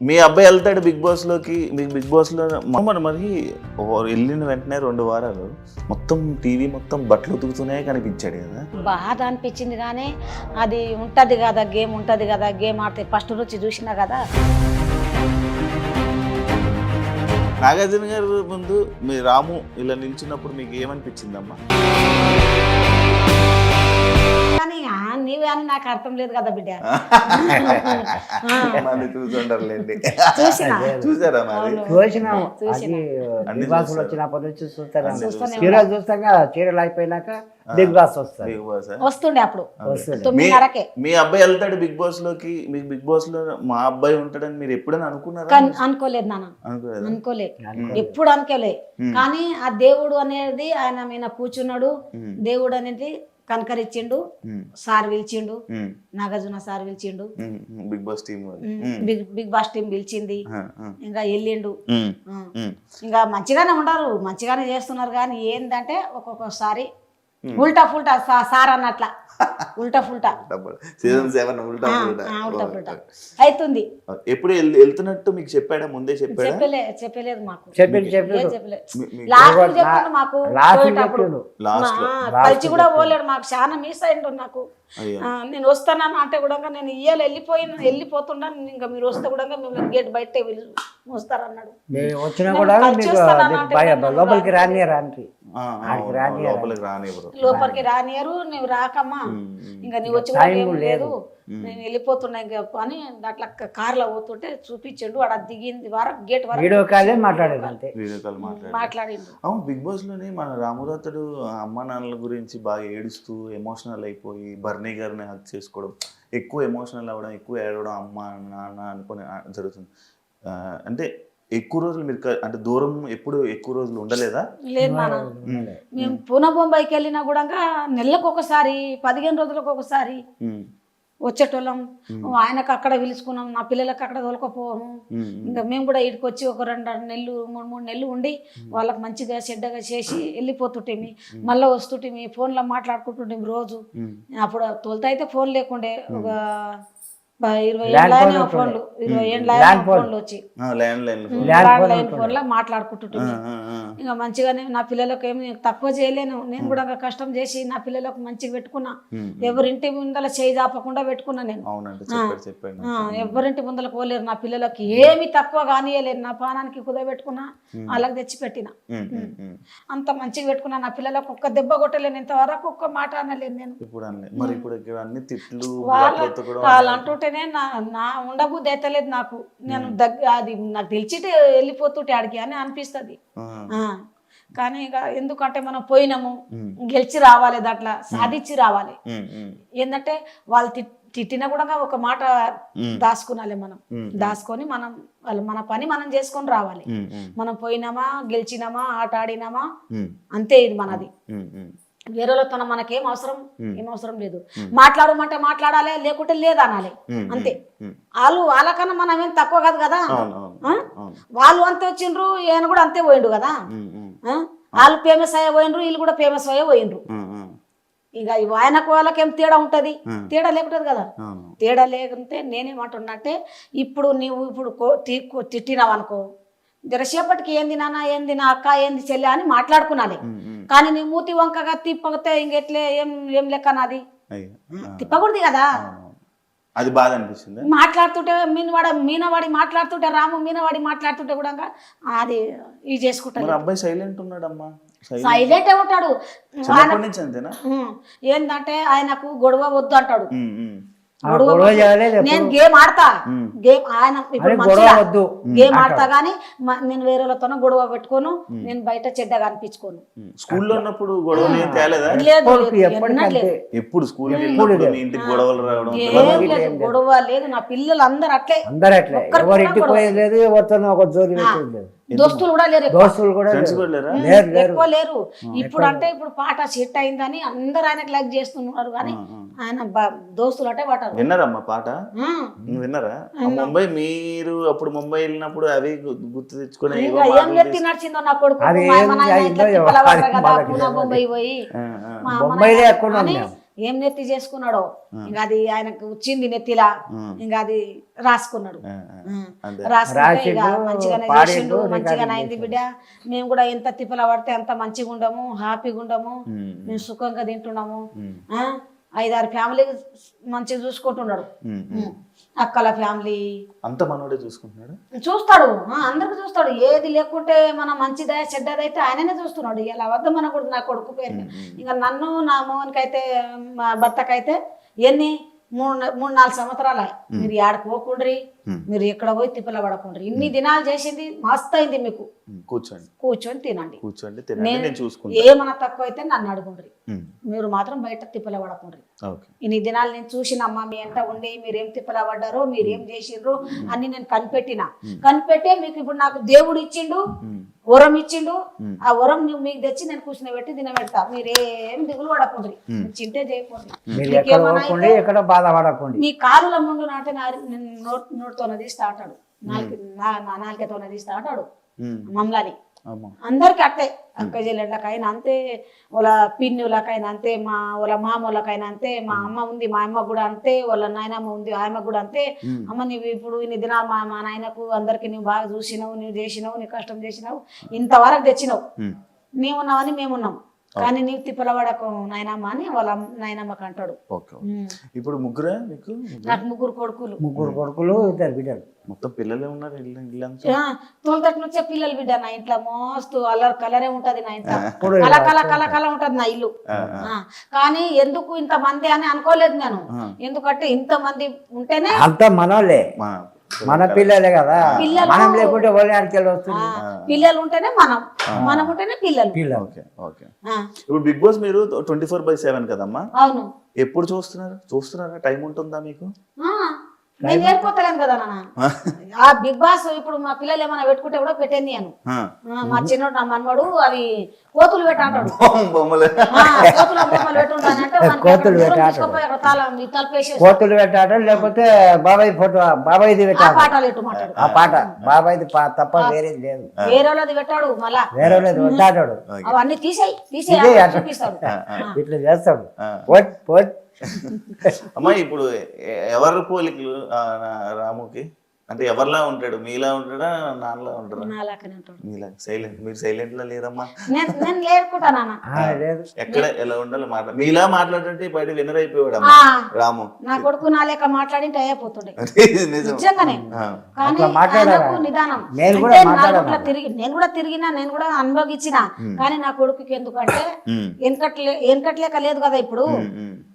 మీ అబ్బాయి వెళ్తాడు బిగ్ బాస్లోకి. మీకు బిగ్ బాస్లో మరి వెళ్ళిన వెంటనే రెండు వారాలు మొత్తం టీవీ మొత్తం బట్టలు ఉతుకుతూనే కనిపించాడు కదా. బాధ అనిపించింది కానీ అది ఉంటుంది కదా గేమ్ ఉంటుంది కదా గేమ్ ఆడితే ఫస్ట్ నుంచి చూసినా కదా. నాగార్జున గారు ముందు మీ రాము ఇలా నిల్చున్నప్పుడు మీకు ఏమనిపించిందమ్మా? కానీ ఆ, నీవే అని నాకు అర్థం లేదు కదా బిడ్డ. చూసారా మరి. చూసినాము. వచ్చినప్పటి నుంచి చీరలు చూస్తాం కదా చీరలు అయిపోయినాక బిగ్ బాస్ వస్తారు. బాస్ వస్తుండే అప్పుడు. మీ అబ్బాయి వెళ్తాడు బిగ్ బాస్లోకి. మీకు బిగ్ బాస్లో మా అబ్బాయి ఉంటాడని మీరు ఎప్పుడైనా అనుకున్నారా? కానీ అనుకోలేదు నాన్న. అనుకోలేదా? అనుకోలే అనుకోలేదు. ఎప్పుడు అనుకోలే. ఉమ్. కానీ ఆ దేవుడు అనేది ఆయన మీద కూర్చున్నాడు. దేవుడు అనేది కనకరిచ్చిండు ఉమ్. సార్ పిలిచిండు. నాగార్జున సార్ పిలిచిండు. బిగ్ బాస్ టీం వాళ్ళు ఉమ్. బిగ్ బిగ్ బాస్ టీం పిలిచింది. ఇంకా వెళ్ళిండు. ఇంకా మంచిగానే ఉండరు మంచిగానే చేస్తున్నారు కానీ ఏంటంటే ఒక్కొక్కసారి ఉల్టా ఫుల్టా సా- సార్ అన్నట్ల. ఉల్టా ఫుల్టా. సీజన్ సెవెన్ ఉల్టా ఉల్టా. ఫుల్టా. అవుతుంది ఎప్పుడు వెళ్- వెళ్తున్నట్టు మీకు చెప్పాడా? ముందే చెప్పాడా? చెప్పలే చెప్పలేదు మాకు. చెప్పిండు చెప్పిండు ఏం చెప్పలే. మీ- మీకు. లాస్ట్ చెప్పిండు. మాకు లాస్ట్ కలిసి కూడా పోలేడు మాకు. చాలా మిస్ అయిండు నాకు. నేను వస్తానని అంటే కూడా నేను ఇయ్యాలి వెళ్ళిపోయిన వెళ్ళిపోతున్నాను ఇంకా మీరు వస్తే కూడా మిమ్మల్ని గేట్ బయట వస్తారన్నాడు. వచ్చినా కూడా లోపలికి రాని- రాని లోపలికి రానివ్వరు. లోపలికి రానియరు నువ్వు రాకమ్మా. ఇంకా నీ వచ్చి ఏం లేదు. నేను వెళ్ళిపోతున్నా ఇంకా అని అట్లా కార్లో పోతుంటే చూపించండు ఆడ దిగింది వరకు గేట్ వరకు వీడియో కాలే మాట్లాడేది అంతే. వీడియో కాల్ మాట్లాడి మాట్లాడిండు. అవును బిగ్ బాస్లోనే మన రామురాతుడు అమ్మ నాన్నల గురించి బాగా ఏడుస్తూ ఎమోషనల్ అయిపోయి బర్నీ గారిని హక్ చేసుకోవడం ఎక్కువ ఎమోషనల్ అవ్వడం ఎక్కువ ఏడవడం అమ్మ నాన్న అనుకుని జరుగుతుంది. ఆ, అంటే ఎక్కువ రోజులు మీరు క- అంటే దూరం ఎప్పుడు ఎక్కువ రోజులు ఉండలేదా? లేదు నాన్న. మేము పూనా బొంబాయికి వెళ్ళినా కూడా నెలకు ఒకసారి పదిహేను రోజులకు ఒకసారి ఉమ్, వచ్చేటోళ్ళం. ఆయనకు అక్కడ పిలుచుకున్నాం నా పిల్లలకు అక్కడ తోలుకపోము. ఉమ్, ఇంకా మేము కూడా ఇక్కడికి వచ్చి ఒక రెండు రెండు నెలలు మూడు మూడు నెలలు ఉండి వాళ్ళకి మంచిగా చెడ్డగా చేసి వెళ్ళిపోతుంటేమి. మళ్ళీ వస్తుంటేమి ఫోన్లో మాట్లాడుకుంటుంటేమి రోజు. ఉమ్, అప్పుడు తొలుత అయితే ఫోన్ లేకుండే ఒక ఆ. ఇంకా మంచిగానే నా పిల్లలకు ఏమి తక్కువ చేయలేను. నేను కూడా కష్టం చేసి నా పిల్లలకు మంచిగా పెట్టుకున్నా. ఎవరింటి ముందల చేయి దాపకుండా పెట్టుకున్నా నేను. ఎవరింటి ముందల పోలేరు నా పిల్లలకి. ఏమి తక్కువ కానియలేరు నా పానానికి కుదబెట్టుకున్నా వాళ్ళకి తెచ్చి పెట్టిన. అంత మంచిగా పెట్టుకున్నా నా పిల్లలకు. ఒక్క దెబ్బ కొట్టలేను. ఇంతవరకు ఒక్క మాట అనలేను నేను. ఇప్పుడు మరి ఇప్పుడు ఇక్కడ అన్ని తిట్లు వాళ్ళ బట్టలు అంటుంటేనే నా నా ఉండబుద్ధి అయితలేదు నాకు. నేను దగ్గ అది నాకు తెలిసిటే వెళ్ళిపోతుంటే ఆడికి అని అనిపిస్తుంది. కానీ ఇక ఎందుకంటే మనం పోయినాము గెలిచి రావాలి దాంట్లో సాధించి రావాలి. ఏంటంటే వాళ్ళు తిట్- తిట్టినా కూడా ఒక మాట దాచుకునాలి మనం. దాచుకొని మనం వాళ్ళు మన పని మనం చేసుకొని రావాలి. మనం పోయినామా గెలిచినామా ఆట ఆడినామా? అంతే ఇది మనది. వేరేలతో మనకేం అవసరం. ఏం అవసరం లేదు. మాట్లాడమంటే మాట్లాడాలి లేకుంటే లేదు అనాలి అంతే. వాళ్ళు వాళ్ళకన్నా మనం ఏం తక్కువ కాదు కదా? వాళ్ళు అంతే వచ్చిండ్రు ఈయన కూడా అంతే పోయిండు కదా? వాళ్ళు ఫేమస్ అయ్యే పోయినరు వీళ్ళు కూడా ఫేమస్ అయ్యే పోయినరు ఇక ఆయనకు వాళ్ళకి ఏం తేడా ఉంటది. తేడా లేకుంటది కదా? తేడా లేకుంటే నేనేమంటున్నా అంటే ఇప్పుడు నీవు ఇప్పుడు తిట్టినావు అనుకో జరసేపటికి ఏంది నాన్న ఏంది నా అక్క ఏంది చెల్లె అని మాట్లాడుకున్నాలి. ఉమ్, కానీ నీ మూతి వంకగా తిప్పగితే ఇంకెట్లే ఏం ఏం లెక్క నాది? తిప్పకూడదు కదా. అది బాధ అనిపిస్తుంది? మాట్లాడుతుంటే మీనవాడ మీనవాడి మాట్లాడుతుంటే రాము మీనవాడి మాట్లాడుతుంటే కూడా అది ఇది మరి చేసుకుంటారు అబ్బాయి సైలెంట్ ఉన్నాడమ్మా? సైలెంట్. సైలెంట్ ఉంటాడు. ఏందంటే ఆయనకు గొడవ వద్దు అంటాడు. గొడవ. నేను గేమ్ ఆడతా. గేమ్ ఆయన ఇప్పుడు గొడవ గేమ్ ఆడతా గానీ నేను వేరే వాళ్ళతోనో గొడవ పెట్టుకోను నేను బయట చెడ్డగా అనిపించుకోను. స్కూల్లో ఉన్నప్పుడు. అంతే ఎప్పుడు స్కూల్ ఇంటికి గొడవలు రావడం గొడవ లేదు. నా పిల్లలు అందరు అట్లే. అందరు అట్లే. ఒక్కరికి ఎవరి ఇంటికి గొడవ. పోయేది లేదు ఎవరితోనో ఒక జోలి లేదు. దోస్తులు కూడా లేరు ఎక్కువ. దోస్తులు కూడా లేరు. కూడా లేరా? లేరు లేరు. ఎక్కువ లేరు. ఇప్పుడు అంటే ఇప్పుడు పాట సెట్ అయిందని అందరు ఆయనకు లైక్ చేస్తున్నారు కానీ ఆ, ఆ. ఆయన బ- దోస్తులు అంటే పట్టారు విన్నారమ్మా పాట? ఆ, నువ్వు విన్నారా? ఆ ముంబై మీరు అప్పుడు ముంబై వెళ్ళినప్పుడు అవి గు- గుర్తు తెచ్చుకొని ఏవో ఇంకా ఏం మాటలు లెత్తి నడిచిందో నా కొడుకు. అది మా ఏం అమ్మ నాయన అయిందో ఇట్లా ఎవరికి తిప్పల పడ్డారు కదా వాళ్ళకి పూనా తెలియదు. బొంబాయి పోయి. తీసి- ఆ, ఆ. మా అమ్మ బొంబాయిలో నాయన ఎక్కడ అని ఉన్నాం ఏం నెత్తి చేసుకున్నాడో? ఇంకా అది ఆయనకు వచ్చింది నెత్తిలా ఇంకా అది రాసుకున్నాడు. రాసుకుంటే ఇక మంచిగానే పాడిండు, చేసిండు మంచిగానే అయింది బిడ్డ. మేము కూడా ఎంత తిప్పల పడితే అంత మంచిగా ఉండము హ్యాపీగా ఉండము మేము సుఖంగా తింటున్నాము? ఐదారు ఫ్యామిలీ మంచిగా చూసుకుంటున్నాడు. అక్కల ఫ్యామిలీ. అంత మనోడే చూసుకుంటున్నాడు? చూస్తాడు. అందరికి చూస్తాడు. ఏది లేకుంటే మన మంచిదే చెడ్డదైతే ఆయననే చూస్తున్నాడు. ఇలా వద్ద మన కొడుకు నా కొడుకు పేరు. ఇంకా నన్ను నా మోహన్కి అయితే మా భర్తకైతే ఎన్ని? మూడు మూడు నాలుగు సంవత్సరాలు? మీరు పోకుండ్రి? ఉమ్, మీరు ఎక్కడ పోయి తిప్పల పడకుండ్రి. ఇన్ని దినాలు చేసింది మస్తు అయింది మీకు కూర్చోండి. కూర్చొని తినండి. కూర్చోండి తినండి నేను- నేను చూసుకుంటా. ఏమన్నా తక్కువ అయితే నన్ను అడుగుండ్రి. మీరు మాత్రం బయట తిప్పల పడకుండ్రి. ఓకే. ఇన్ని దినాలు నేను చూసినమ్మా మీ ఎంట ఉండి మీరేం తిప్పల పడ్డారో మీరేం చేసిండ్రు అన్ని నేను కనిపెట్టిన. కనిపెట్టే మీకు ఇప్పుడు నాకు దేవుడు ఇచ్చిండు వరం ఇచ్చిండు. ఆ వరం నువ్వు మీకు తెచ్చి నేను కూర్చుని పెట్టి తినబెడతా. మీరేం దిగులు పడకుండ్రి. చింటే చేయకండి మీరు ఎక్కడ పోకండి ఎక్కడ బాధపడకండి మీ కాలుల ముందు నాటే నోట్ నోటితోన తీస్తా అంటాడు నాలుగు నాలుకతోన తీస్తా అంటాడు ఉమ్, మమ్మల్ని. అందరికి అట్టే. అక్క చెల్లెళ్ళకైనా అంతే వాళ్ళ పిన్నులకైనా అంతే మా వాళ్ళ మామూలకైనా అంతే మా అమ్మ ఉంది మా అమ్మ కూడా అంతే వాళ్ళ నాయనమ్మ ఉంది ఆమె కూడా అంతే. అమ్మ నువ్వు ఇప్పుడు ఇన్ని దినాలు మా మా నాయనకు అందరికి నువ్వు బాగా చూసినావు నువ్వు చేసినావు నీ కష్టం చేసినావు ఇంతవరకు తెచ్చినావు. మేమున్నామని మేమున్నాం. కానీ నీవు తిప్పలవాడకు నాయనమ్మ అని వాళ్ళ నాయనమ్మకి అంటాడు. ఇప్పుడు ముగ్గురా మీకు? ముగ్గురు? నాకు ముగ్గురు కొడుకులు. ముగ్గురు కొడుకులు ఇద్దరు బిడ్డలు. మొత్తం పిల్లలే ఉన్నారు ఇల్లు ఇల్లంతా ఆ, తోలుతట్టు నుంచే పిల్లలు బిడ్డ నా ఇంట్లో మస్తు అల్లరి కలరే ఉంటది నా ఇంట్లో. కల కల కల కల ఉంటది నా ఇల్లు. కానీ ఎందుకు ఇంత మంది అని అనుకోలేదు నేను. ఎందుకంటే ఇంత మంది ఉంటేనే అంత మన పిల్లలే కదా. మనం లేకుంటే వాళ్ళ వస్తుంది? పిల్లలు ఉంటేనే మనం. మనం ఉంటేనే పిల్లలు. పిల్లలు. Okay okay. ఆ, ఇప్పుడు బిగ్ బాస్ మీరు ట్వంటీ ఫోర్ బై సెవెన్ కదమ్మా? అవును. ఎప్పుడు చూస్తున్నారు? చూస్తున్నారా? టైం ఉంటుందా మీకు? నేను ఏర్పోతలేను కదా నాన్న. ఆ. బిగ్ బాస్ ఇప్పుడు మా పిల్లలు ఏమైనా పెట్టుకుంటే కూడా పెట్టేది నేను మా చిన్నోడు నా మనవాడు అవి కోతులు ఆ, కోతుల బొమ్మలు పెట్టుంటానంటే కోతులు పెట్టాడు. పెట్టాడు లేకపోతే బాబాయ్ ఫోటో బాబాయ్ది పెట్టాడు పాటలు ఎట్టుమంటాడు ఆ పాట బాబాయ్ది తప్ప వేరేది లేదు. వేరే వాళ్ళది పెట్టాడు మళ్ళా. వేరే లేదు వద్దాడు అవన్నీ తీసేయి తీసేయి. చూపిస్తాడు. ఇట్లా చేస్తాడు. అమ్మా ఇప్పుడు ఎవరు పోలికలు రాముకి? అంటే ఎవరిలా ఉంటాడు? మీలా ఉంటాడా? నాన్నలా ఉంటాడా? నాలాకనే ఉంటాడు. మీలా సైలెంట్ మీరు సైలెంట్ లా లేరమ్మా. నేను నేను లేడుకుంటా నాన్న. ఆ, లేదు. ఎక్కడ ఎలా ఉండాలి మాట మీలా మాట్లాడుతుంటే బయట వినర్ అయిపోయాడు రాము. నా కొడుకు నా లేక మాట్లాడింటే అయిపోతుండే నిజంగానే. తిరిగి నేను కూడా తిరిగినా నేను కూడా అనుభవించిన. కానీ నా కొడుకుకి ఎందుకంటే వెనకట్లే వెనకట్లేక లేదు కదా ఇప్పుడు.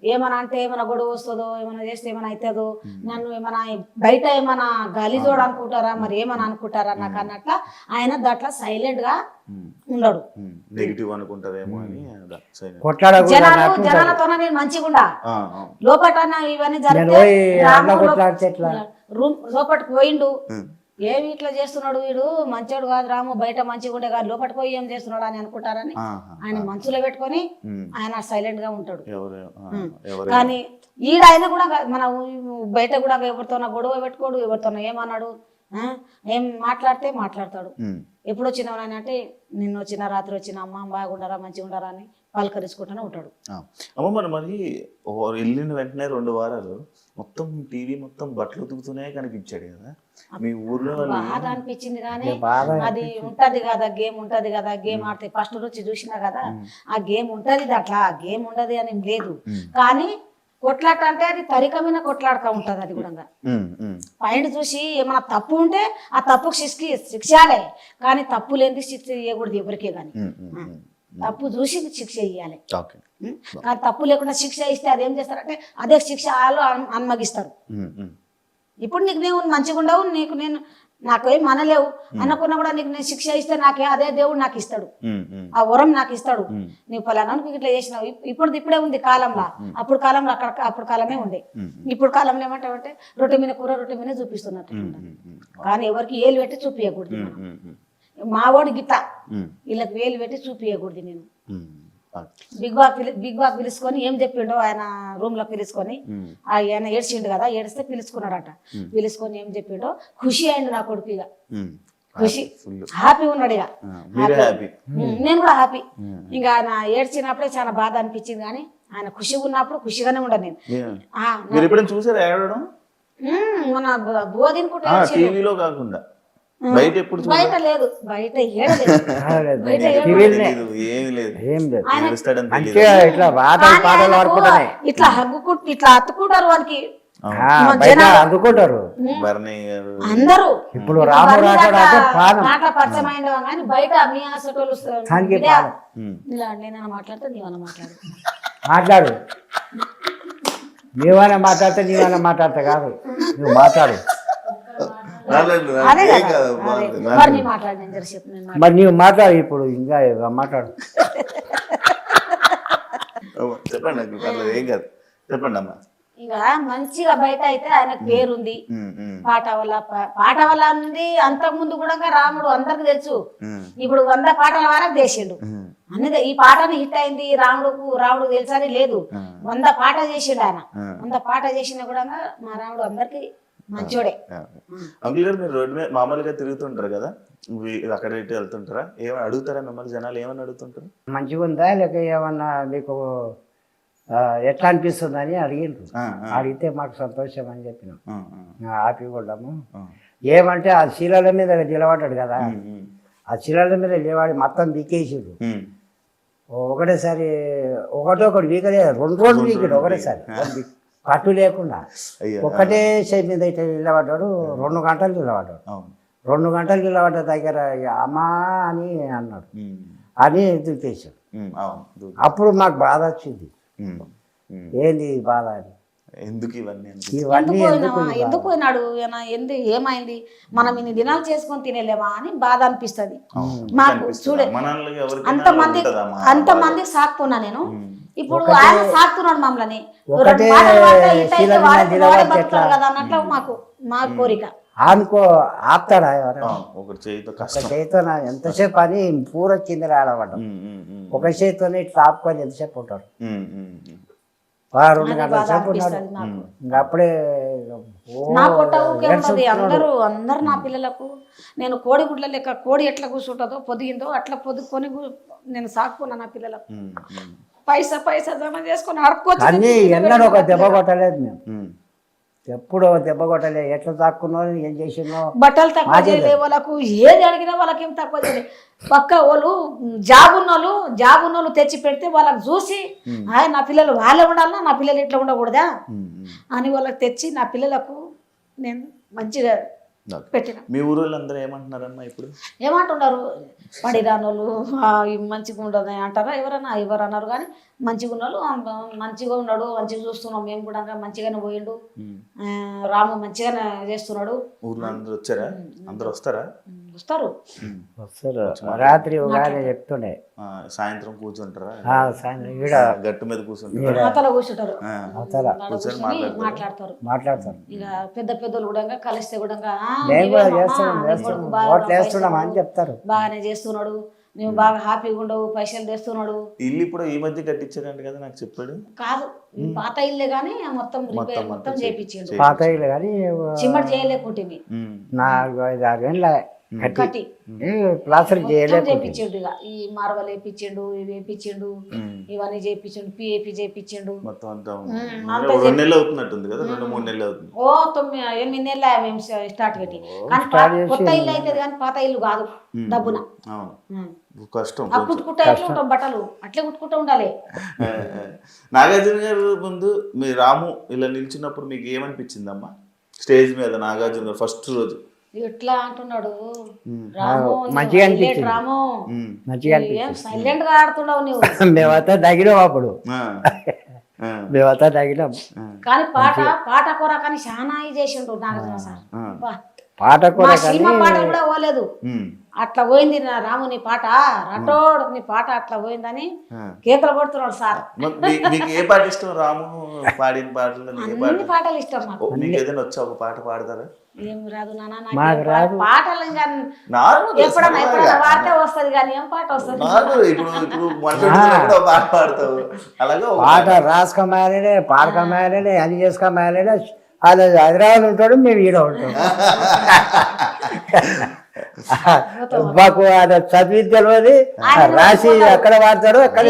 ఏమన్నా అంటే ఏమైనా గొడవ వస్తుందో ఏమైనా చేస్తే ఏమైనా అవుతుందో నన్ను ఏమైనా బయట ఏమైనా గలీజోడు అనుకుంటారా మరి ఏమైనా అనుకుంటారా నాకు అన్నట్ల ఆయన దాంట్లో సైలెంట్గా ఉండడు. నెగిటివ్ అనుకుంటారేమో అని నేను మంచిగుండా. లోపట ఇవన్నీ నేను జరిగితే రాము అన్న లోప- కొట్లాడితే ఎట్లా? రూమ్ లోపటికి పోయిండు. ఏమి ఇట్లా చేస్తున్నాడు వీడు? మంచోడు కాదు రాము బయట మంచిగా ఉండే కాదు లోపలికి పోయి ఏం చేస్తున్నాడు అని అనుకుంటారని. ఆయన మనసులో పెట్టుకొని ఆయన సైలెంట్గా ఉంటాడు. కానీ ఈడ ఆయన కూడా మన బయట కూడా ఎవరితోనో గొడవ పెట్టుకోడు ఎవరితోనో ఏమన్నాడు? ఆ? ఏం మాట్లాడితే మాట్లాడతాడు. ఎప్పుడు వచ్చినావు నాయన అంటే నిన్న వచ్చిన రాత్రి వచ్చిన అమ్మ బాగుండరా మంచిగా ఉండరా అని పలకరించుకుంటూనే ఉంటాడు. అమ్మ మరి మరి వెళ్ళిన వెంటనే రెండు వారాలు మొత్తం టీవీ మొత్తం బట్టలు ఉతుకుతూనే కనిపించాడు కదా? మీ ఊర్లో బాధ అనిపించింది కానీ అది ఉంటది కదా గేమ్ ఉంటది కదా గేమ్ ఆడితే ఫస్ట్ నుంచి చూసినా కదా ఆ గేమ్ ఉంటది దాంట్లో ఆ గేమ్ ఉండదు అని లేదు. కానీ కొట్లాట అంటే అది తరికమైన కొట్లాడక ఉంటది అది కూడా పైన చూసి ఏమైనా తప్పు ఉంటే ఆ తప్పుకు శిక్ష శిక్షాలే కానీ తప్పు లేనిది శిక్ష ఇవ్వకూడదు ఎవరికే కానీ. తప్పు చూసి శిక్ష ఇవ్వాలి కానీ తప్పు లేకుండా శిక్ష ఇస్తే అది ఏం చేస్తారంటే అదే శిక్ష వాళ్ళు అన్- అన్మగిస్తారు. ఇప్పుడు నీకు నేను మంచిగా ఉండవు నీకు నేను నాకేం మనలేవు అనుకున్నా కూడా నీకు నేను శిక్ష ఇస్తే నాకే అదే దేవుడు నాకు ఇస్తాడు. ఆ వరం నాకు ఇస్తాడు. నీవు ఫలానానికి ఇట్లా చేసినావు. ఇప్- ఇప్పుడు ఇప్పుడే ఉంది కాలంలో. అప్పుడు కాలంలో అక్కడ అప్పుడు కాలమే ఉండే. ఇప్పుడు కాలంలో ఏమంటావంటే రొట్టె మీద కూర రొట్టె మీద చూపిస్తున్నట్టు కానీ ఎవరికి ఏలు పెట్టి చూపించకూడదు ఉమ్, ఉమ్, ఉమ్, మా వాడు గిట్ట. వీళ్ళకి వేలు పెట్టి చూపించకూడదు నేను. బిగ్ బాస్ బిగ్ బాస్ పిలుచుకొని ఏం చెప్పిండో ఆయన రూమ్లో పిలుచుకొని ఆయన ఏడ్చిండు కదా ఏడిస్తే పిలుచుకున్నాడట పిలుచుకొని ఏం చెప్పిండో ఖుషి అయిండు నా కొడుకు ఇక. ఖుషి హ్యాపీ ఉన్నాడు ఇక నేను కూడా హ్యాపీ. ఇంకా ఆయన ఏడ్చినప్పుడే చాలా బాధ అనిపించింది కానీ ఆయన ఖుషిగా ఉన్నప్పుడు ఖుషిగానే ఉండను నేను. చూసారు మన బ- బువ్వ తినుకుంటే ఆ, ఏడ్చిండు. టీవీలో కాకుండా. బయట ఎప్పుడు బయట లేదు. బయట లేదు. ఏమి లేదు ఏం లేదు. ఇట్లా పాటలు ఇట్లా హగ్గుకుంటు ఇట్లా అత్తుకుంటారు జనాలు- అందుకుంటారు. అందరూ. ఇప్పుడు రాము రాజాడు అంటే ప్రాణం మాటల పరిచయం అయిన కానీ బయట మీ హాస్పిటల్ దానికి ప్రాణం. ఉమ్. ఇలా నేను మాట్లాడితే నీవన్న మాట్లాడు. మాట్లాడు. నీవైనా మాట్లాడితే నీవైనా మాట్లాడతా కాదు. నువ్వు మాట్లాడు. అదే కదా. మరి జరసేపు నేను నీవు మాట్లాడు ఇప్పుడు ఇంకా మాట్లాడు. చెప్పండి పర్లేదు ఏం కాదు. చెప్పండి అమ్మా. ఇంకా మంచిగా బయట అయితే ఆయనకు పేరుంది. పాట వల్ల పాట వల్ల ఉంది అంతకు ముందు కూడా రాముడు అందరికి తెలుసు. ఇప్పుడు వంద పాటల వరకు చేసిండు. అన్నది ఈ పాటని హిట్ అయింది రాముడుకు రాముడు తెలుసని లేదు. వంద పాట చేసిండు ఆయన. వంద పాట చేసినా కూడా మా రాముడు అందరికి మంచోడే. అంకుల్ గారు మీరు రోడ్డు మీద మామూలుగా తిరుగుతుంటారు కదా? అక్కడ ఇటు వెళ్తుంటారా? ఏమైనా అడుగుతారా మిమ్మల్ని? జనాలు ఏమని అడుగుతుంటారు? మంచిగా ఉందా? లేక ఏమన్నా మీకు ఎట్లా అనిపిస్తుంది అని అడిగిండ్రు. అడిగితే మాకు సంతోషం అని చెప్పినాం. ఆ, ఆ, హ్యాపీ కొడ్డాము. ఏమంటే ఆ శిలల మీద నిలబడ్డాడు కదా. ఆ శిలల మీద నిలబడి మొత్తం బీకేసిండు. ఉమ్. ఒకటేసారి ఒకటి ఒకటి వీకలే రెండు రోజులు వీకాడు ఒకటేసారి. పట్టు లేకుండా ఒకటే షేప్ మీద అయితే నిలబడ్డాడు రెండు గంటలు నిలబడ్డాడు. అవును. రెండు గంటలు నిలబడ్డ దగ్గర ఇక అమ్మా అని అన్నాడు. అని దుప్పేశాడు ఉమ్, అవును. దూ- అప్పుడు మాకు బాధ వచ్చింది. ఏంది బాధ అని? ఎందుకు ఇవన్నీ ఎందుకు? ఎందుకు ఎందుకు పోయినాడు? ఈయన ఎందు ఏమైంది? మనం ఇన్ని దినాలు చేసుకొని తినేలేమా అని బాధ అనిపిస్తుంది. మాకు చూడే అంతమంది అంతమంది సాకుతున్నా నేను? ఇప్పుడు ఆయన సాకుతున్నాడు మమ్మల్ని. ఒకటే శీల? కదా అన్నట్లు మాకు మా కోరిక. అనుకో ఆపుతాడా ఒక కష్టం. చేతితో నా ఎంతసేపు అని పూర కింద ఉమ్, ఒక చేతితోనే ఇట్లా ఆపుకొని ఎంతసేపు ఉంటాడు? రెండు గంటల సేపు ఉన్నాడు. ఇంకా అప్పుడే నా పొట్ట ఊకే. అందరూ అందరు నా పిల్లలకు నేను కోడి గుడ్ల లెక్క కోడి ఎట్లా కూర్చుంటుందో పొదిగిందో అట్లా పొదుక్కొని గు- నేను సాకుకున్నా నా పిల్లలకు. పైసా పైసా జమ చేసుకొని అడుక్కొచ్చి అన్నీ ఎన్నడూ ఒక దెబ్బ కొట్టలేదు మేము. ఎప్పుడు దెబ్బ కొట్టలేదు ఎట్లా తాక్కున్నావు? ఏం చేసినో బట్టలు తక్కువ చేయలే వాళ్ళకు. ఏది అడిగినా వాళ్ళకి ఏం తక్కువ చేయలేదు పక్క వాళ్ళు జాబ్ ఉన్నోళ్ళు జాబ్ ఉన్నోళ్ళు తెచ్చి పెడితే వాళ్ళకి చూసి "ఆయ్, నా పిల్లలు వాళ్ళే ఉండాలా నా పిల్లలు ఇట్లా ఉండకూడదా. అని వాళ్ళకి తెచ్చి నా పిల్లలకు నేను మంచిగా. పెట్టిన. మీ ఊరోళ్ళు అందరూ ఏమంటున్నారమ్మా ఇప్పుడు? ఏమంటున్నారు? పడి రానోళ్ళు "ఆ, ఇవి మంచిగా ఉండదు అంటారా? ఎవరన్నా ఎవరు అన్నారు కానీ మంచిగా ఉన్నోళ్ళు "ఆ, మంచిగా ఉన్నాడు మంచిగా చూస్తున్నాం మేము కూడా మంచిగానే పోయిండు. రాము మంచిగానే చేస్తున్నాడు. ఊర్లో అందరూ వచ్చారా? అందరూ వస్తారా? వస్తారు. వస్తారు. రాత్రి ఒక ఆయన చెప్తుండే. ఆ, సాయంత్రం కూర్చుంటారా? ఆ, సాయంత్రం ఈడ గట్టు మీద కూర్చుంటారా? మాతలో కూర్చుంటారు. ఆ, అవతల ఆడ కూర్చొని మాట్లాడతారు? మాట్లాడతారు. ఇక పెద్ద పెద్దలు కూడా కలిస్తే కూడా "ఆ, మేము కూడా నీవేమమ్మా, చేస్తున్నాం నీ చేస్తున్నాం. కొడుకు బాగా ఓట్లు వేస్తున్నాం అని చెప్తారు. బాగానే చేస్తున్నాడు. నువ్వు బాగా హ్యాపీగా ఉండవు పైసలు తెస్తున్నాడు. ఇల్లు ఇప్పుడు ఈ మధ్య కట్టించారంట కదా నాకు చెప్పాడు. కాదు పాత ఇల్లే కానీ మొత్తం రిపేర్ మొత్తం చేయించిండు పాత ఇల్లు కానీ చిమ్మటి చేయలేకుంటుంది ఉమ్. నాలుగు ఐదు ఆరు ఏళ్ళ కట్టి ప్లాస్టర్ ఇక. ఈ మార్వల్ వేపించిండు ఇవి వేపించిండు ఉమ్. ఇవన్నీ చేపించిండు పిఏపి చేపించిండు. మొత్తం అంతా రెండు నెలలు అవుతున్నట్టుంది కదా రెండు మూడు నెలలు అవుతుంది. ఓ తొమ్మిది ఎనిమిది నెలలు మేము స్టార్ట్ పెట్టి కానీ కొత్త ఇల్లు అవుతుంది కానీ పాత ఇల్లు కాదు డబ్బున. కష్టం. కుట్టుకుంటా ఎట్లా ఉంటాం బట్టలు అట్లే కుట్టుకుంటూ ఉండాలి. నాగార్జున గారు ముందు మీ రాము ఇలా నిల్చున్నప్పుడు మీకు ఏమనిపించిందమ్మా? స్టేజ్ మీద నాగార్జున గారు ఫస్ట్ రోజు. ఎట్లా అంటున్నాడు? మంచిగా. మంచిగా సైలెంట్గా ఆడుతున్నావు నువ్వు మేమంతా తగినాం అప్పుడు. మేమంతా తగినాం కానీ పాట పాట కూర కానీ చాలా ఇది చేసిండు నాగార్జున సార్. పాట కూడా సినిమా పాట కూడా పోలేదు. అట్లా పోయింది నా రాము నీ పాట. రటోడు నీ పాట అట్లా పోయిందని. కేకలు కొడుతున్నాడు సార్. మీకు ఏ పాట ఇష్టం? రాము పాడిన పాటలు అన్ని పాటలు ఇష్టం నాకు ఓ, మీకు. ఏదైనా వచ్చా? ఒక పాట పాడతారా? ఏం రాదు నాన్న. పాటలు ఎప్పుడన్నా ఎప్పుడన్నా వస్తది కానీ ఏం పాట వస్తుంది? ఇప్పుడు పాట పాడతావు. అలాగే పాట చేసుకోమాలనే అది హైదరాబాద్ ఉంటాడు మేము ఈడ ఉంటాం. మాకు ఆయన చదివి తెలియదు రాసి. ఎక్కడ వాడతాడో అక్కడ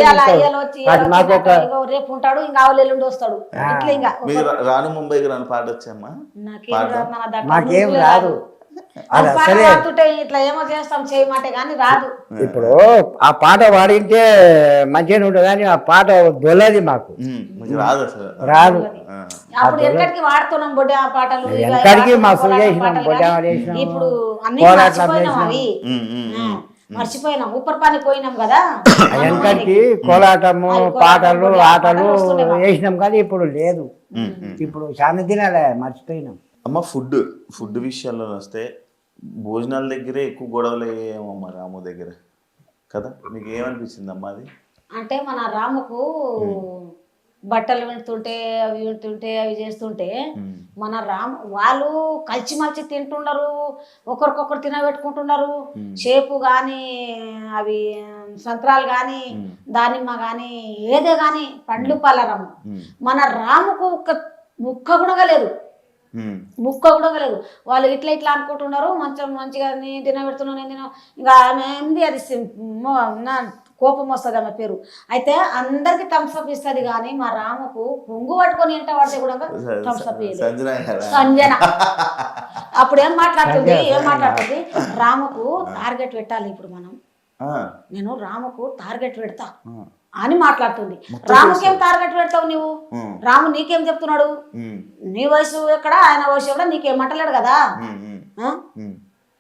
అది మాకు ఒక రేపు ఉంటాడు ఇంకా ఆవులు వస్తాడు. ఇట్లా ఇంకా మీకు రా- రాను ముంబైకి రాను పాట వచ్చామ్మా నాకేం రాదు, ఇట్లా ఏమో చేస్తాం చేయమంటే కానీ రాదు ఇప్పుడు ఆ పాట పాడింటే మంచిగా ఉంటుంది కానీ ఆ పాట దొల్లది మాకు రాదు. అప్పుడు ఎక్కడికి వాడుతున్నాం బొడ్డే ఆ పాటలు ఎక్కడికి బొడ్డే. ఇప్పుడు అన్ని మర్చిపోయినాం. అవి ఉమ్, ఉమ్, ఉమ్. మర్చిపోయినాం ఉప్పర్ పని పోయినాం కదా వెనకటికి కోలాటము పాటలు ఆటలు? వేసినాం కానీ ఇప్పుడు లేదు. ఇప్పుడు చాలా దినాలే మర్చిపోయినాం అమ్మ ఫుడ్ ఫుడ్ విషయాల్లో వస్తే భోజనాల దగ్గరే ఎక్కువ గొడవలు అయ్యాయేమమ్మా రాము దగ్గర. కదా? మీకు ఏమనిపించింది అమ్మా అది? అంటే మన రాముకు బట్టలు వింటుంటే అవి వింటుంటే అవి చేస్తుంటే మన రామ్ వాళ్ళు కలిసి మలిచి తింటున్నారు ఒకరికొకరు తినబెట్టుకుంటున్నారు. చేపు కానీ అవి సంత్రాలు కానీ దానిమ్మ కానీ ఏదే కానీ పండ్లు పలరమ్మ ఉమ్, మన రాముకు ఒక ముక్క కూడా లేదు ముక్క కూడా లేదు వాళ్ళు ఇట్లా ఇట్లా అనుకుంటున్నారు మంచిగా మంచిగా నేను తినబెడుతున్నాను నేను తిన ఇంకా ఆమె ఏంది అది సి- మో- నా కోపం వస్తుంది ఆమె పేరు. అయితే అందరికి థమ్స్అప్ ఇస్తుంది కానీ మా రాముకు పొంగు పట్టుకొని ఎంట పడితే కూడా థమ్స్అప్ సంజన అప్పుడు ఏం మాట్లాడుతుంది ఏం మాట్లాడుతుంది? రాముకు టార్గెట్ పెట్టాలి ఇప్పుడు మనం. ఆ, నేను రాముకు టార్గెట్ పెడతా. అని మాట్లాడుతుంది. రాముకేం టార్గెట్ పెడతావు నువ్వు రాము నీకేం చెప్తున్నాడు? నీ వయసు ఎక్కడ? ఆయన వయసు ఎక్కడ? నీకేం అంటలేడు కదా?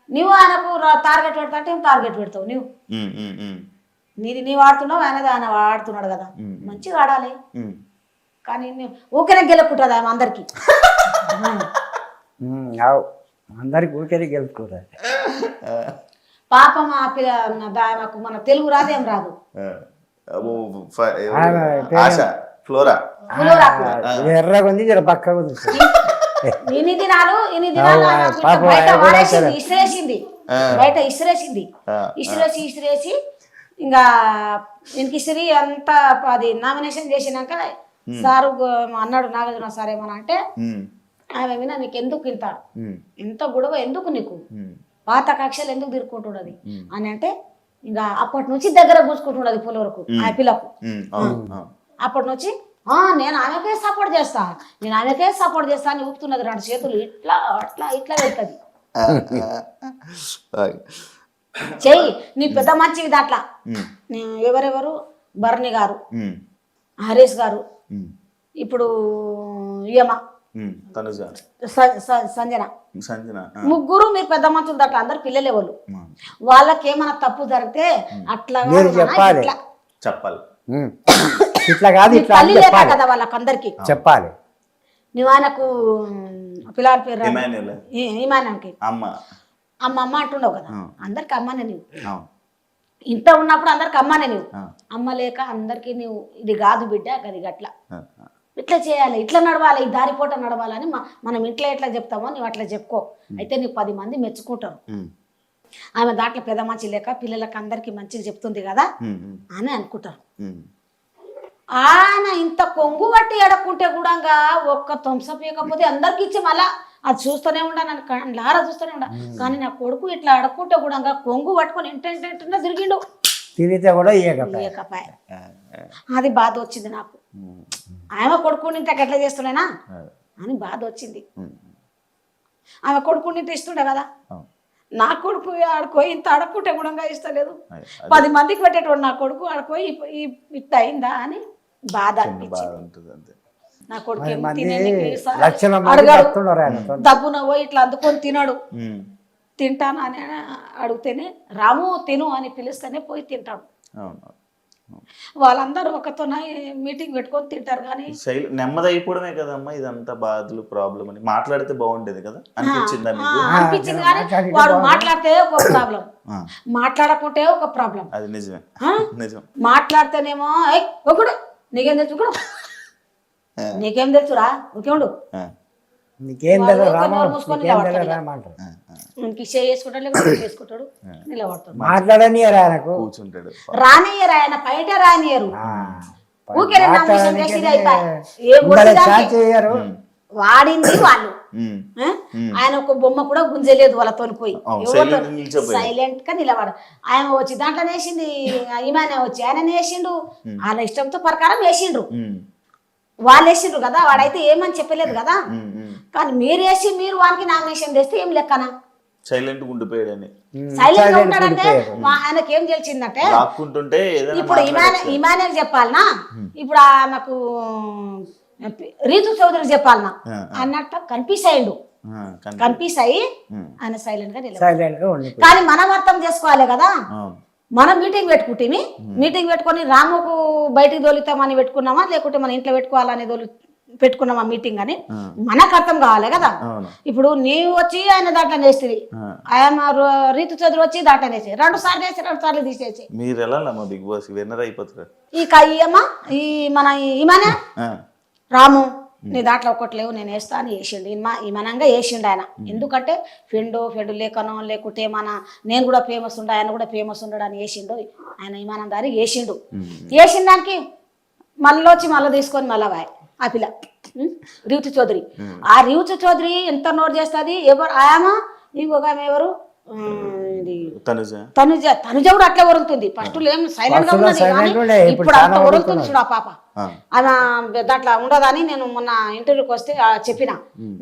నువ్వు ఆయనకు టార్గెట్ పెడతా అంటే ఏం టార్గెట్ పెడతావు నువ్వు నీది నీవు ఆడుతున్నావు ఆయనది ఆయన ఆడుతున్నాడు కదా. మంచిగా ఆడాలి. కానీ నీ- ఊరికనే గెలుపుకుంటుంది ఆమె అందరికి? అందరికి ఊరికే గెలుచుకోరాదు పాపం ఆ పిల్ల మన తెలుగు రాదేం రాదు. ఆశ ఫ్లోరా. ఎర్రగా ఉంది జర పక్కగా ఉంది. ఇన్ని దినాలు ఇన్ని దినాలు. ఇసిరేసింది. ఆ. బయట ఇసిరేసింది. ఆ, ఇసిరేసి ఇసిరేసి ఇంకా ఇంక ఇసిరి అంతా అది నామినేషన్ చేసినాక సారు అన్నాడు నాగార్జున సార్ ఏమన్నా అంటే ఆమె విన నీకు ఎందుకు ఇంత ఇంత గొడవ ఎందుకు నీకు? పాత కక్షలు ఎందుకు తిరుక్కుంటున్నది. అని అంటే ఇంకా అప్పటి నుంచి దగ్గర కూర్చుకుంటున్నది పులవరకు ఆ పిల్లకు. అప్పటి నుంచి ఆ నేను ఆమెకే సపోర్ట్ చేస్తా. నేను ఆమెకే సపోర్ట్ చేస్తా అని ఊపుతున్నది రెండు చేతులు ఇట్లా అట్లా ఇట్లా వెళ్తుంది. చెయ్యి నీ పెద్ద దాంట్లో. ఉమ్, నీ- ఎవరెవరు? భరణి గారు హరీష్ గారు. ఇప్పుడు యమ తనుజ. స- స- సంజన. ముగ్గురు మీరు పెద్ద మంచులు దాంట్లో అందరు పిల్లలే వాళ్ళు. వాళ్ళకి ఏమైనా తప్పు జరిగితే అట్లా చెప్పాలి. ఇట్లా. చెప్పాలి. ఇట్లా కాదు ఇట్లా లేక కదా వాళ్ళకందరికి. చెప్పాలి. నువ్వు ఆయనకు పిల్లల పేరు ఈమాన్యానికి అమ్మ. అమ్మ అమ్మ అంటుండవు కదా. అందరికి అమ్మనే నీవు. అవును. ఇంత ఉన్నప్పుడు అందరికి అమ్మనే నీవు. అమ్మ లేక అందరికి నీవు ఇది కాదు బిడ్డ గది గట్ల. ఆ. ఇట్లా చేయాలి ఇట్లా నడవాలి ఈ దారిపోట నడవాలని మనం ఇంట్లో ఎట్లా చెప్తామో నువ్వు అట్లా చెప్పుకో. అయితే నీకు పది మంది మెచ్చుకుంటారు. ఆమె దాంట్లో పెద్ద మంచి లేక పిల్లలకి అందరికీ మంచిగా చెప్తుంది కదా అని అనుకుంటారు. ఆయన ఇంత కొంగు పట్టి ఎడకుంటే కూడా ఒక్క థమ్సప్ ఇవ్వకపోతే అందరికి ఇచ్చి మళ్ళా అది చూస్తూనే ఉండా నన్ను కన్- లారా చూస్తూనే ఉండా. కానీ నా కొడుకు ఇట్లా అడకుంటే కూడా కొంగు పట్టుకొని ఇంటెంటే తిరిగిండు. తిరిగితే కూడా ఇయ్యకపోయా అది బాధ వచ్చింది నాకు. ఆమె కొడుకుని ఎట్లా చేస్తున్నానా ఆ, అని బాధ వచ్చింది. ఆమె కొడుకుని ఇంత ఇస్తుండే కదా. నా కొడుకు ఆడుకోయి ఇంత అడకుంటే కూడా ఇస్తలేదు. పది మందికి పెట్టేటోడు నా కొడుకు ఆడుకోయి ఈ- ఇట్లా అయిందా అని బాధ అనిపించింది. ఉంటుంది అంతే. నా కొడుకు. దబ్బున పోయి ఇట్లా అందుకొని తినడు. తింటాను అని అడిగితేనే రాము తిను అని పిలిస్తేనే పోయి తింటాడు. వాళ్ళందరూ ఒకతో మీటింగ్ పెట్టుకొని తింటారు కానీ శైలి నెమ్మది అయిపోవడమే కదమ్మా ఇదంతా బాధలు ప్రాబ్లం అని. మాట్లాడితే బాగుండేది కదా? అనిపించిందా మీకు? అనిపించింది కానీ వాడు మాట్లాడితే ఒక ప్రాబ్లం మాట్లాడకుంటే ఒక ప్రాబ్లం అది నిజమే? నిజం. మాట్లాడితేనేమో "ఏయ్, ఒకడు నీకేం తెలుసు. నీకేం తెలుసురా? ఒకేముండు ఆ, నీకేం వాడు తెలియదు ఒక రామ నోరు మూసుకొని నీకేం నిలబడతాడు తెలియదు ఇక. రామ అంటారు ఆ, ఆ. ఇంక షే చేసుకుంటాడు లేకపోతే చేసుకుంటాడు నిలబడతాడు. మాట్లాడనియరు ఆయనకు. కూర్చుంటాడు. రానియరు ఆయన బయట రానియరు ఆ, ఊరికే నామినేషన్ చేసేది అయిపోయి ఏ ఉండాలి గొడ్డు ఛాన్స్ చేయరు. వాడింది వాళ్ళు? ఆయన ఒక బొమ్మ కూడా గుంజలేదు వాళ్ళతో పోయి. సైలెంట్గా నిలబడ. ఆయన వచ్చి దాంట్లో వేసింది ఈమెనే వచ్చి ఆయన వేసిండు వాళ్ళ ఇష్టంతో ప్రకారం వేసిండ్రు వాళ్ళు వేసిండ్రు కదా వాడైతే ఏమని చెప్పలేదు కదా. కానీ మీరు వేసి మీరు వానికి నామినేషన్ తెస్తే ఏం లెక్కనా? సైలెంట్గా ఉండిపోయాడని సైలెంట్ ఉంటాడంటే ఆయనకి ఏం తెలిసిందంటే లాక్కుంటుంటే ఏదైనా ఇప్పుడు ఇమానే చెప్పాలనా? ఇప్పుడు ఆమెకు రీతు చౌదరి చెప్పాలనా? అన్నట్టు కన్ఫ్యూజ్ అయ్యిండు. కన్ఫ్యూజ్. అయ్యి ఆయన సైలెంట్గా కానీ మనం అర్థం చేసుకోవాలి కదా. మనం మీటింగ్ పెట్టుకుంటే మీటింగ్ పెట్టుకొని రాముకు బయటికి తోలుతామని పెట్టుకున్నామా? లేకుంటే మన ఇంట్లో పెట్టుకోవాలని తోలు పెట్టుకున్నామా మీటింగ్ అని? మనకు అర్థం కావాలి కదా? ఇప్పుడు నీవు వచ్చి ఆయన దాంట్లో వేస్తుంది ఆ. ఆయన రీతు చదువు వచ్చి దాంట్లో వేసి రెండు సార్లు వేసి రెండు సార్లు తీసేసి. మీరు వెళ్ళాలమ్మా బిగ్ బాస్ విన్నర్ అయిపోతారు. ఈ కయ్యమ్మ ఈ మన ఈమెనే రాము. నీ దాంట్లో ఒకటి లేవు నేను వేస్తా అని వేసిండు ఈమ ఈమనంగా వేసిండు ఆయన. ఎందుకంటే ఫెండు ఫెండు లేకనో లేకుంటే మన నేను కూడా ఫేమస్ ఉండ ఆయన కూడా ఫేమస్ ఉండడు అని వేసిండు ఆయన ఈమానం దారి వేసిండు వేసిన దానికి మళ్ళీ వచ్చి మళ్ళీ తీసుకొని మళ్ళా వాయ్ ఆ పిల్ల? రివుతి చౌదరి. ఆ రివుతి చౌదరి ఎంత నోట్ చేస్తుంది? ఎవరు ఆయమ ఇంకొక ఆమె ఎవరు? తనుజ. తనుజ. తనుజ కూడా అట్లే వరులుతుంది. ఫస్ట్ ఏం సైలెంట్గా ఉన్నది ఇప్పుడు అంత చాలా వరులుతుంది చూడు ఆ పాప. ఆ, ఆమె దాంట్లో ఉండదని నేను మొన్న ఇంటర్వ్యూకి వస్తే ఆ చెప్పిన.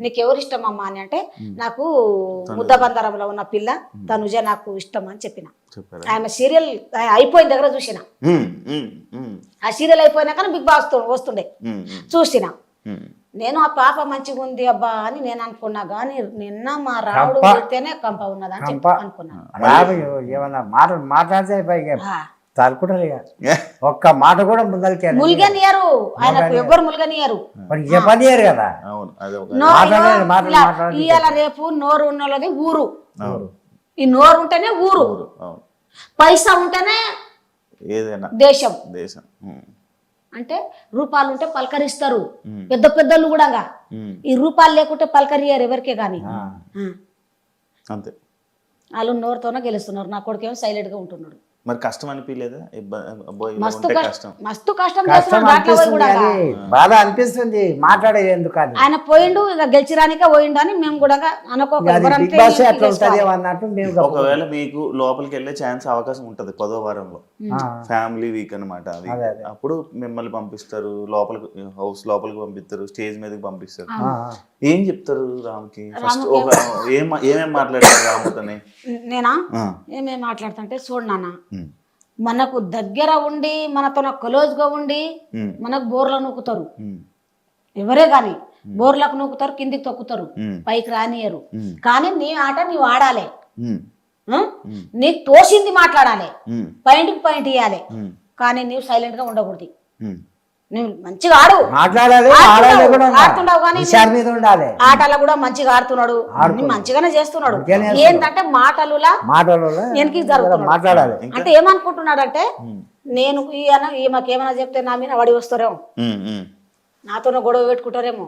నీకు ఎవరు ఇష్టం అమ్మా అని అంటే నాకు ముద్దబందరంలో ఉన్న పిల్ల తనుజ నాకు ఇష్టం అని చెప్పిన. ఆమె సీరియల్ అయిపోయిన దగ్గర చూసిన. ఆ సీరియల్ అయిపోయినాక బిగ్ బాస్ తో- వస్తుండే. చూసిన. నేను ఆ పాప మంచిగా ఉంది అబ్బా అని నేను అనుకున్నా కానీ నిన్న మా రాముడు కంప. పెడితేనే కంప. ఉన్నదని. అనుకున్నాను మాట్లాడితే. తలుకుంటారు ఇక ఒక్క మాట కూడా ముందరికి ములిగనియరు. ఆయనకు ఎవ్వరు ములిగనియరు. మరి చెప్పనియరు కదా. ఇవాళ రేపు నోరు ఉన్నోళ్ళది ఊరు. ఈ నోరు ఉంటేనే ఊరు. పైసా ఉంటేనే ఏదైనా. దేశం. దేశం. అంటే రూపాయలు ఉంటే పలకరిస్తారు. పెద్ద పెద్దలు కూడా ఈ రూపాయలు లేకుంటే పలకరియరు ఎవరికే కానీ. అంతే. వాళ్ళు నోరుతోనే గెలుస్తున్నారు. నా కొడుకేమో సైలెంట్గా ఉంటున్నాడు. మరి కష్టం అనిపించలేదా మస్తు కష్ట- మస్తు కష్టం అనిపిస్తుంది బాధ అనిపిస్తుంది. మాట్లాడేది ఎందుకు ఆయన పోయిండు ఇక గెలిచిరానికే పోయిండు అని మేము కూడా. ఒకవేళ మీకు లోపలికి వెళ్ళే ఛాన్స్ అవకాశం ఉంటది పదో వారంలో. ఫ్యామిలీ వీక్ అన్నమాట అది. అప్పుడు మిమ్మల్ని పంపిస్తారు లోపలికి హౌస్ లోపలికి పంపిస్తారు స్టేజ్ మీదకి పంపిస్తారు. ఏం చెప్తారు రామ్కి? ఫస్ట్ ఒక ఏం ఏమేం మాట్లాడతారు రాముతోని? నేనా? ఏమేమి మాట్లాడుతుంటే చూడు నాన్న. మనకు దగ్గర ఉండి మనతో క్లోజ్గా ఉండి మనకు బోర్ల నూకుతారు. ఎవరే కానీ బోర్లకు నూకుతారు కిందికి తొక్కుతారు పైకి రానియరు కానీ నీ ఆట నీవు ఆడాలి నీకు తోసింది మాట్లాడాలి. పాయింట్కి పాయింట్ ఇవ్వాలి కానీ నీవు సైలెంట్గా ఉండకూడదు. నువ్వు మంచిగా ఆడు. మాట్లాడాలి మీద ఉండాలి. ఆటలు కూడా మంచిగా ఆడుతున్నాడు. మంచిగానే చేస్తున్నాడు. ఏంటంటే వెనక్కి జరుగుతున్నాడు. మాట్లాడాలి. అంటే ఏమనుకుంటున్నాడంటే నేను ఈయన ఈమెకేమైనా చెప్తే నా మీద వడి వస్తారేమో. నాతోనే గొడవ పెట్టుకుంటారేమో.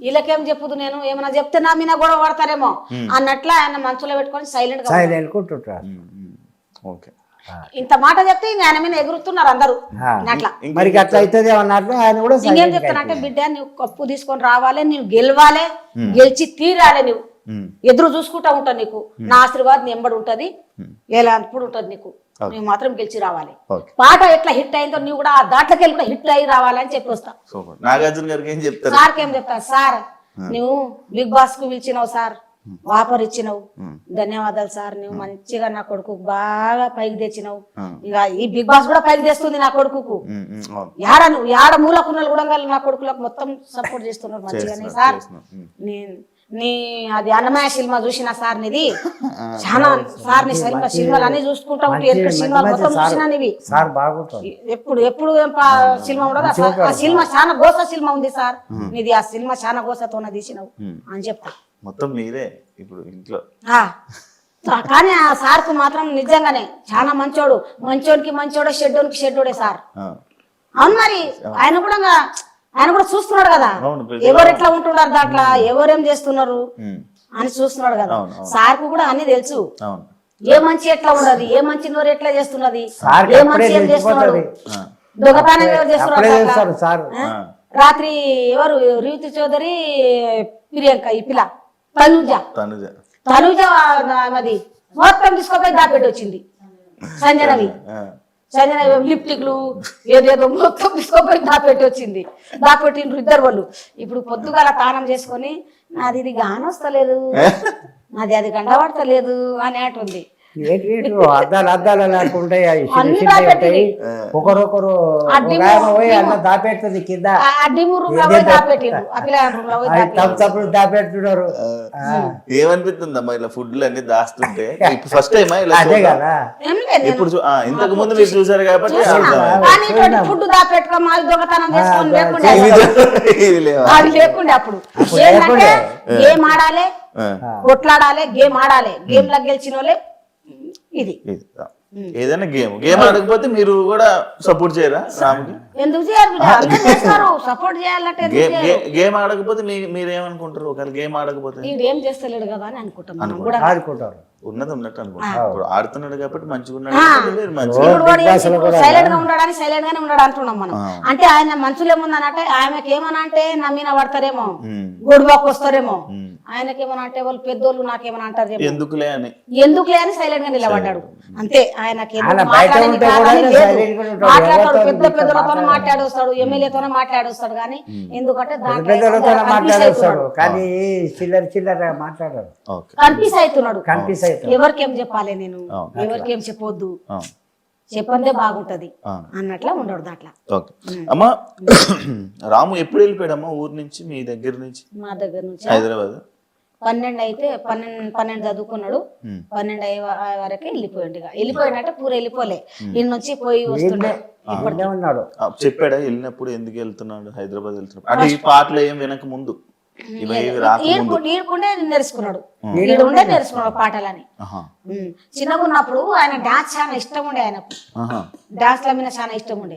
వీళ్ళకేం చెప్పుదు నేను ఏమైనా చెప్తే నా మీద గొడవ పడతారేమో అన్నట్ల ఆయన మనసులో పెట్టుకొని సైలెంట్. సైలెంట్. ఓకే. ఇంత మాట చెప్తే ఇంక ఆయన మీద ఎగురుతున్నారు అందరూ. అట్లా. మరి అట్లా అవుతుంది అన్నట్లు ఆయన కూడా ఇంకేం చెప్తానంటే బిడ్డ నువ్వు కప్పు తీసుకొని రావాలి నువ్వు గెలవాలి గెలిచి తీరాలి నువ్వు ఎదురు చూసుకుంటా ఉంటావు నీకు. నా ఆశీర్వాదం నీ ఎంబడి ఉంటది. ఎలా అప్పుడు ఉంటది నీకు. నువ్వు మాత్రం గెలిచి రావాలి. పాట ఎట్లా హిట్ అయిందో నువ్వు కూడా ఆ దాంట్లోకి వెళ్ళి కూడా హిట్ అయ్యి రావాలని చెప్పి వస్తా. సూపర్. నాగార్జున గారికి ఏం చెప్తారు? సార్కి ఏం చెప్తా సార్ నువ్వు బిగ్ బాస్కు పిలిచినావు సార్. వాపర్ ఇచ్చినావు ధన్యవాదాలు సార్ నువ్వు మంచిగా నా కొడుకు బాగా పైకి తెచ్చినావు. ఇక ఈ బిగ్ బాస్ కూడా పైకి తెస్తుంది నా కొడుకుకు. యాడ నువ్వు యాడ మూలకున్నలు కూడా నా కొడుకులకు మొత్తం సపోర్ట్ చేస్తున్నారు మంచిగానే సార్. నేను నీ అది అన్నమయ్య సినిమా చూసిన సార్ నీది? చాలా సార్ నీ సినిమా సినిమాలు అన్ని చూసుకుంటా ఉంటే ఎక్కడ సినిమాలు మొత్తం చూసినా బాగుంటుంది. ఎప్పుడు ఎప్పుడు సినిమా ఉండదు ఆ సినిమా చాలా గోస సినిమా ఉంది సార్. నీది ఆ సినిమా చాలా గోసతోనే తీసినావు. అని చెప్తా. మొత్తం మీరే ఇప్పుడు ఇంట్లో. కానీ ఆ సార్కు మాత్రం నిజంగానే చాలా మంచోడు. మంచోడికి మంచోడే షెడ్డోనికి షెడ్డోడే సార్. అవును మరి ఆయన కూడా ఇంకా- ఆయన కూడా చూస్తున్నాడు కదా. ఎవరు ఎట్లా ఉంటున్నారు దాంట్లో ఎవరేం చేస్తున్నారు అని చూస్తున్నాడు కదా. అవును. సార్కు కూడా అన్ని తెలుసు. అవును. ఏ మంచి ఎట్లా ఉన్నది ఏ మంచి నోరు ఎట్లా చేస్తున్నది ఏ మంచి ఏం చేస్తున్నాడు. దొంగతనం ఎవరు చేస్తున్నారు సార్. రాత్రి ఎవరు? రీతి చౌదరి ప్రియాంక ఈ పిల్ల. తనుజ. తనుజ. తనుజ అది మొత్తం తీసుకుపోయి దాపెట్టి వచ్చింది. సంజనవి. సంజన లిప్టిక్లు ఏదేదో మొత్తం తీసుకోపోయి దాపెట్టి వచ్చింది. దాపెట్టిండ్రు ఇద్దరు వాళ్ళు. ఇప్పుడు పొద్దుగాల తానం చేసుకొని నాది ఇది గానొస్తలేదు. నాది అది గండబడతలేదు అని అంటుంది. ఏంటి అద్దాలు అద్దాలు అనుకుంటాయి అవి చిన్న చిన్నవి ఉంటాయి. దాపెట్టింది. ఒకరొకరు పోయి అన్న దాపెడుతుంది కింద. ఆ అడ్డిము రూమ్లో పోయి దాపెట్టిండ్రు. ఆ పిల్ల రూమ్లో పోయి అవి దాపెట్టిండ్రు. తప్పు తప్పుడు దాపెడుతున్నారు. ఏమనిపిస్తుందమ్మా ఇలా ఫుడ్లు అన్ని దాస్తుంటే ఫస్ట్ టైమా ఇలా అదే? కదా. ఏం ఇప్పుడు ఇంతకు ముందు మీరు చూసారు కాబట్టి ఫుడ్ దొంగతనం లేకుండే అప్పుడు. గేమ్ ఆడాలి కొట్లాడాలి గేమ్ ఆడాలి. గేమ్లో గెలిచిన వాళ్ళే ఇది. ఏదైనా గేమ్. గేమ్ ఆడకపోతే మీరు కూడా సపోర్ట్ చేయరా రాముకి? ఎందుకు చేస్తారు. సపోర్ట్ చేయాలంటే గేమ్ ఆడకపోతే మీ మీరు ఏమనుకుంటారు ఒకవేళ గేమ్ ఆడకపోతే? వీడు ఏం చేస్తలేడు కదా అని అనుకుంటాం మనం కూడా ఆడుకుంటారు. ఉన్నది ఉన్నట్టు అనుకుంటారు ఇప్పుడు ఆడుతున్నాడు కాబట్టి మంచిగా ఉన్నాడు? సైలెంట్గా సైలెంట్ గానే ఉన్నాడు అంటున్నాం మనం అంటే ఆయన మనసులో ఏముందనంటే ఆమెకి ఏమన్నా అంటే నమ్మిన పడతారేమో. గొడవకు వస్తారేమో. ఉమ్. ఆయనకి ఏమన్నా అంటే వాళ్ళు పెద్దోళ్ళు నాకేమన్నా అంటారు. ఎందుకులే అని. ఎందుకులే అని సైలెంట్గా నిలబడ్డాడు. అంతే ఆయనకి ఆయన ఎవరితో పెద్ద పెద్దలతో మాట్లాడడు. మాట్లాడొస్తాడు ఎమ్మెల్యేతోనే మాట్లాడొస్తాడు కానీ ఎందుకంటే దాంట్లో. కానీ చిల్లర చిల్లర కన్ఫ్యూజ్ అవుతున్నాడు. ఎవరికేం చెప్పాలి నేను. ఎవరికేం చెప్పొద్దు? ఆ, చెప్పందే బాగుంటది. అన్నట్లా ఉండడు దాంట్లో. ఓకే. అమ్మా రాము ఎప్పుడు వెళ్ళిపోయాడమ్మా ఊరు నుంచి మీ దగ్గర నుంచి? మా దగ్గర నుంచి? హైదరాబాద్. పన్నెండు అయితే పన్నెండు పన్నెండు చదువుకున్నాడు. పన్నెండు అయ్యే వరకే వెళ్ళిపోయాడు ఇక. వెళ్ళిపోయినట్టే పూర వెళ్ళిపోలే. ఈ నుంచి పోయి వస్తుండే చెప్పాడా? వెళ్ళినప్పుడు ఎందుకు వెళ్తున్నాడు హైదరాబాద్ వెళ్తున్నాడు అంటే ఈ పాటలు ఏం వెనక ముందు. ఈడుకుంటే నేర్చుకున్నాడు. ఈడు ఉండే నేర్చుకున్నాడు పాటలని. చిన్నగా ఉన్నప్పుడు ఆయన డాన్స్ చాలా ఇష్టం ఉండే ఆయనకు. డాన్స్ ల మీద చాలా ఇష్టం ఉండే.